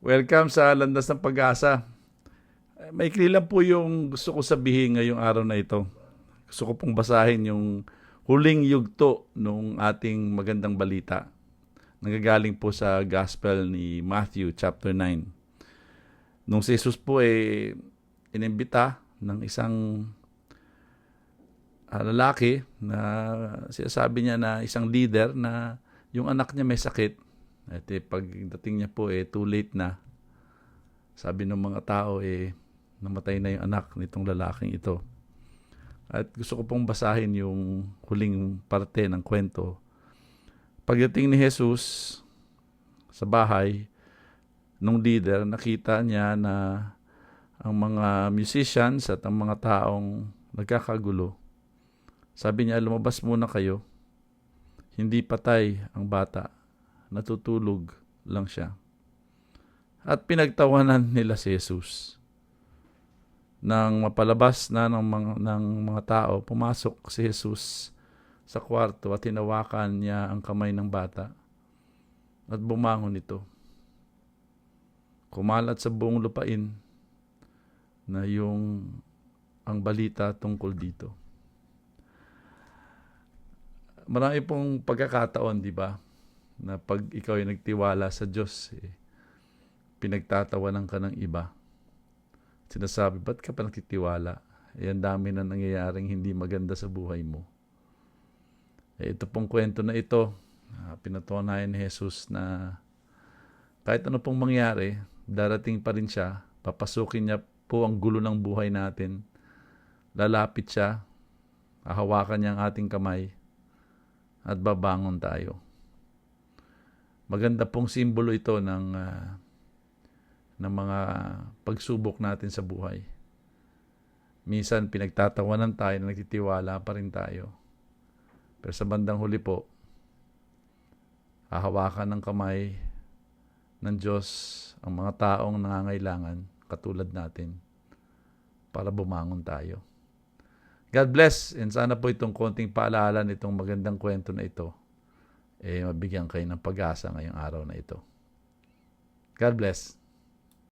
Welcome sa Landas ng Pag-asa. Eh, Maikli lang po yung gusto ko sabihin ngayong araw na ito. Gusto ko pong basahin yung huling yugto nung ating magandang balita. Nagagaling po sa Gospel ni Matthew chapter 9. Nung si Jesus po eh inimbita ng isang ah, lalaki na sinasabi niya na isang leader na yung anak niya may sakit. At eh, pagdating niya po eh too late na. Sabi ng mga tao eh namatay na yung anak nitong lalaking ito. At gusto ko pong basahin yung huling parte ng kwento. Pagdating ni Jesus sa bahay, nung leader, nakita niya na ang mga musicians at ang mga taong nagkakagulo. Sabi niya, lumabas muna kayo. Hindi patay ang bata. Natutulog lang siya. At pinagtawanan nila si Jesus. Nang mapalabas na ng mga, ng mga tao, pumasok si Jesus sa kwarto at tinawakan niya ang kamay ng bata at bumangon ito. Kumalat sa buong lupain na yung ang balita tungkol dito. Marami pong pagkakataon, di ba? Na pag ikaw ay nagtiwala sa Diyos, eh, pinagtatawanan ka ng iba. Sinasabi, ba't ka pa nagtitiwala? Eh, ang dami na nangyayaring hindi maganda sa buhay mo. Eh, ito pong kwento na ito, uh, pinatunayan ni Jesus na kahit ano pong mangyari, darating pa rin siya, papasukin niya po ang gulo ng buhay natin, lalapit siya, hahawakan niya ang ating kamay, at babangon tayo. Maganda pong simbolo ito ng, uh, ng mga pagsubok natin sa buhay. Minsan pinagtatawanan tayo na nagtitiwala pa rin tayo. Pero sa bandang huli po, hahawakan ng kamay ng Diyos ang mga taong nangangailangan katulad natin para bumangon tayo. God bless and sana po itong konting paalala nitong magandang kwento na ito eh mabigyan kayo ng pag-asa ngayong araw na ito. God bless.